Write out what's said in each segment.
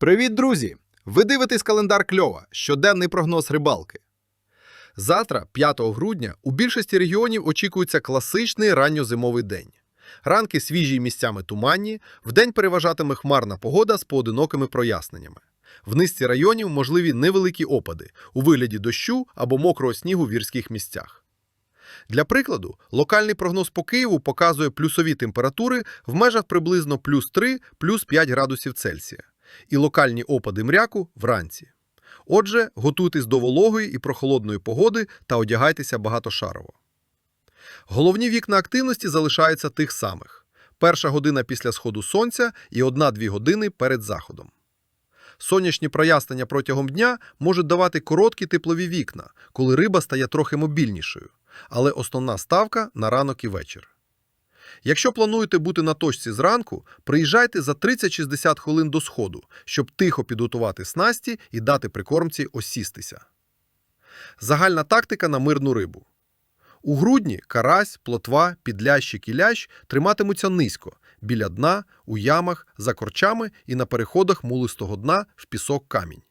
Привіт, друзі! Ви дивитесь календар Кльова, щоденний прогноз рибалки. Завтра, 5 грудня, у більшості регіонів очікується класичний ранньозимовий день. Ранки свіжі місцями туманні, вдень переважатиме хмарна погода з поодинокими проясненнями. В низці районів можливі невеликі опади у вигляді дощу або мокрого снігу в гірських місцях. Для прикладу, локальний прогноз по Києву показує плюсові температури в межах приблизно плюс 3, плюс 5 градусів Цельсія і локальні опади мряку вранці. Отже, готуйтесь до вологої і прохолодної погоди та одягайтеся багатошарово. Головні вікна активності залишаються тих самих: перша година після сходу сонця і 1-2 години перед заходом. Сонячні прояснення протягом дня можуть давати короткі теплові вікна, коли риба стає трохи мобільнішою, але основна ставка на ранок і вечір. Якщо плануєте бути на точці зранку, приїжджайте за 30-60 хвилин до сходу, щоб тихо підготувати снасті і дати прикормці осістися. Загальна тактика на мирну рибу. У грудні карась, плотва, підлящ і кілящ триматимуться низько, біля дна, у ямах, за корчами і на переходах мулистого дна в пісок камінь.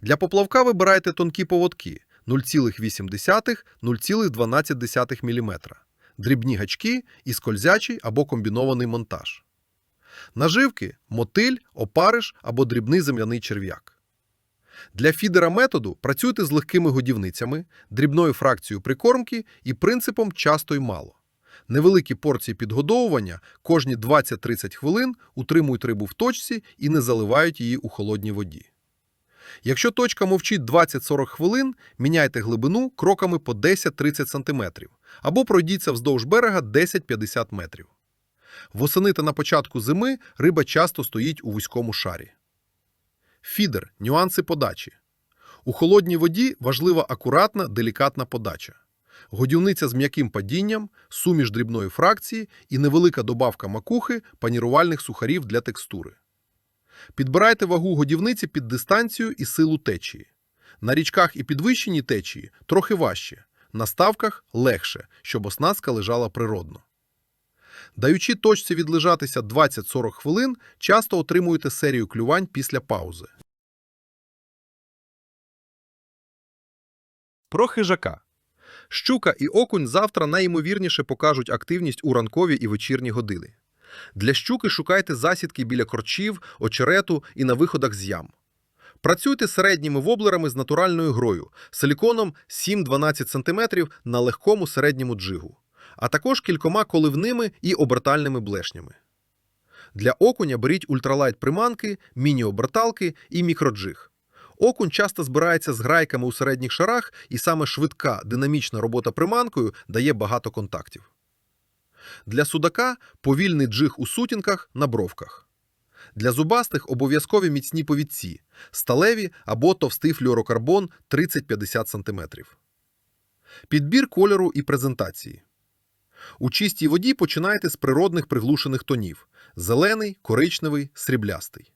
Для поплавка вибирайте тонкі поводки 0,8-0,12 мм, дрібні гачки і скользячий або комбінований монтаж. Наживки мотиль, опариш або дрібний земляний черв'як. Для фідера методу працюйте з легкими годівницями, дрібною фракцією прикормки і принципом часто й мало. Невеликі порції підгодовування кожні 20-30 хвилин утримують рибу в точці і не заливають її у холодній воді. Якщо точка мовчить 20-40 хвилин, міняйте глибину кроками по 10-30 см або пройдіться вздовж берега 10-50 метрів. Восени та на початку зими риба часто стоїть у вузькому шарі. Фідер нюанси подачі. У холодній воді важлива акуратна, делікатна подача. Годівниця з м'яким падінням, суміш дрібної фракції і невелика добавка макухи панірувальних сухарів для текстури. Підбирайте вагу годівниці під дистанцію і силу течії. На річках і підвищеній течії трохи важче, на ставках легше, щоб оснастка лежала природно. Даючи точці відлежатися 20-40 хвилин, часто отримуєте серію клювань після паузи. Про хижака. Щука і окунь завтра найімовірніше покажуть активність у ранкові і вечірні години. Для щуки шукайте засідки біля корчів, очерету і на виходах з ям. Працюйте середніми воблерами з натуральною грою, силіконом 7-12 см на легкому середньому джигу, а також кількома коливними і обертальними блешнями. Для окуня беріть ультралайт приманки, міні-оберталки і мікроджиг. Окунь часто збирається з грайками у середніх шарах, і саме швидка, динамічна робота приманкою дає багато контактів. Для судака повільний джиг у сутінках на бровках. Для зубастих обов'язкові міцні повідці, сталеві або товстий флюорокарбон 30-50 см. Підбір кольору і презентації. У чистій воді починайте з природних приглушених тонів – зелений, коричневий, сріблястий.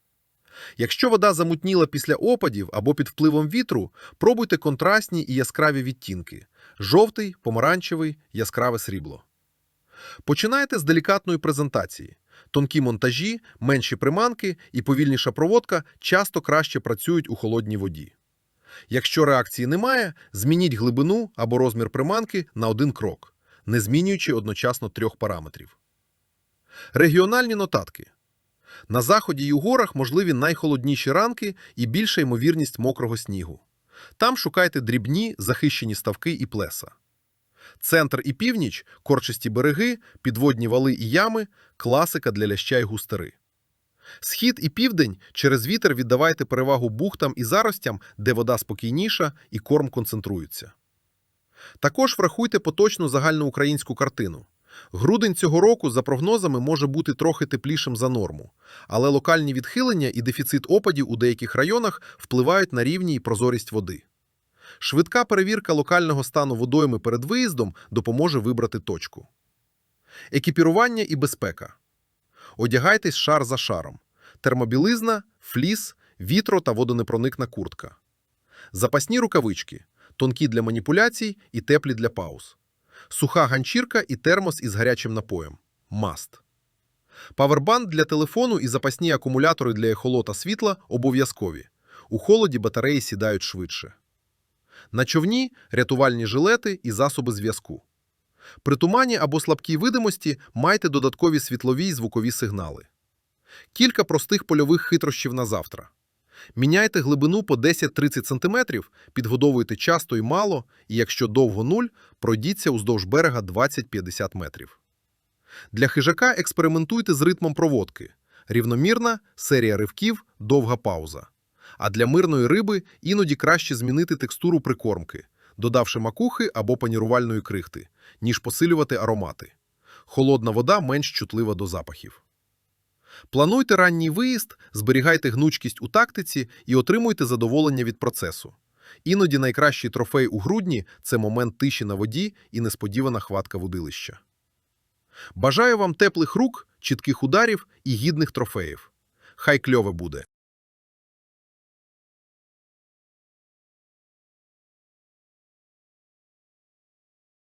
Якщо вода замутніла після опадів або під впливом вітру, пробуйте контрастні і яскраві відтінки – жовтий, помаранчевий, яскраве срібло. Починайте з делікатної презентації. Тонкі монтажі, менші приманки і повільніша проводка часто краще працюють у холодній воді. Якщо реакції немає, змініть глибину або розмір приманки на один крок, не змінюючи одночасно трьох параметрів. Регіональні нотатки. На заході й у горах можливі найхолодніші ранки і більша ймовірність мокрого снігу. Там шукайте дрібні захищені ставки і плеса. Центр і північ – корчисті береги, підводні вали і ями – класика для ляща й густери. Схід і південь через вітер віддавайте перевагу бухтам і заростям, де вода спокійніша і корм концентрується. Також врахуйте поточну загальноукраїнську картину. Грудень цього року, за прогнозами, може бути трохи теплішим за норму, але локальні відхилення і дефіцит опадів у деяких районах впливають на рівні і прозорість води. Швидка перевірка локального стану водойми перед виїздом допоможе вибрати точку. Екіпірування і безпека. Одягайтесь шар за шаром. Термобілизна, фліс, вітро та водонепроникна куртка. Запасні рукавички. Тонкі для маніпуляцій і теплі для пауз. Суха ганчірка і термос із гарячим напоєм. Маст. Павербанк для телефону і запасні акумулятори для ехолота світла обов'язкові. У холоді батареї сідають швидше. На човні рятувальні жилети і засоби зв'язку. При тумані або слабкій видимості майте додаткові світлові й звукові сигнали. Кілька простих польових хитрощів на завтра. Міняйте глибину по 10-30 см, підгодовуйте часто і мало, і якщо довго нуль, пройдіться уздовж берега 20-50 метрів. Для хижака експериментуйте з ритмом проводки. Рівномірна, серія ривків, довга пауза. А для мирної риби іноді краще змінити текстуру прикормки, додавши макухи або панірувальної крихти, ніж посилювати аромати. Холодна вода менш чутлива до запахів. Плануйте ранній виїзд, зберігайте гнучкість у тактиці і отримуйте задоволення від процесу. Іноді найкращий трофей у грудні – це момент тиші на воді і несподівана хватка водилища. Бажаю вам теплих рук, чітких ударів і гідних трофеїв. Хай кльове буде!